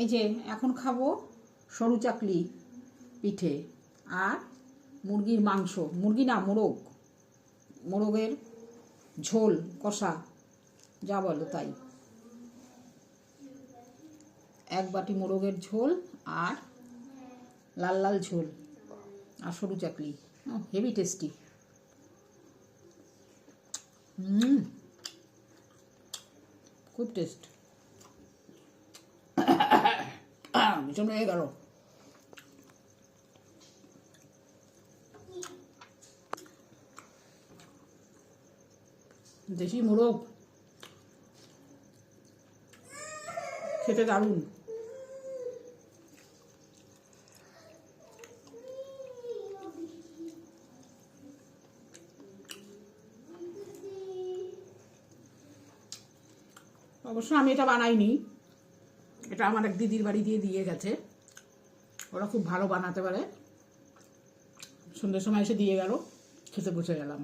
এই যে এখন খাব সরু চাকলি পিঠে আর মুরগির মাংস। মুরগি না, মোরগ। মোরগের ঝোল, কষা, যা বলো তাই। এক বাটি মোরগের ঝোল আর লাল লাল ঝোল আর সরু চাকলি। Heavy tasty. হুম, খুব টেস্ট। ভীষণ দেশি মোরগ খেতে দারুণ অবশ্য আমি এটা বানাইনি এটা আমার এক দিদির বাড়ি দিয়ে দিয়ে গেছে। ওরা খুব ভালো বানাতে পারে। সন্ধ্যের সময় এসে দিয়ে গেল, খেতে বসে গেলাম।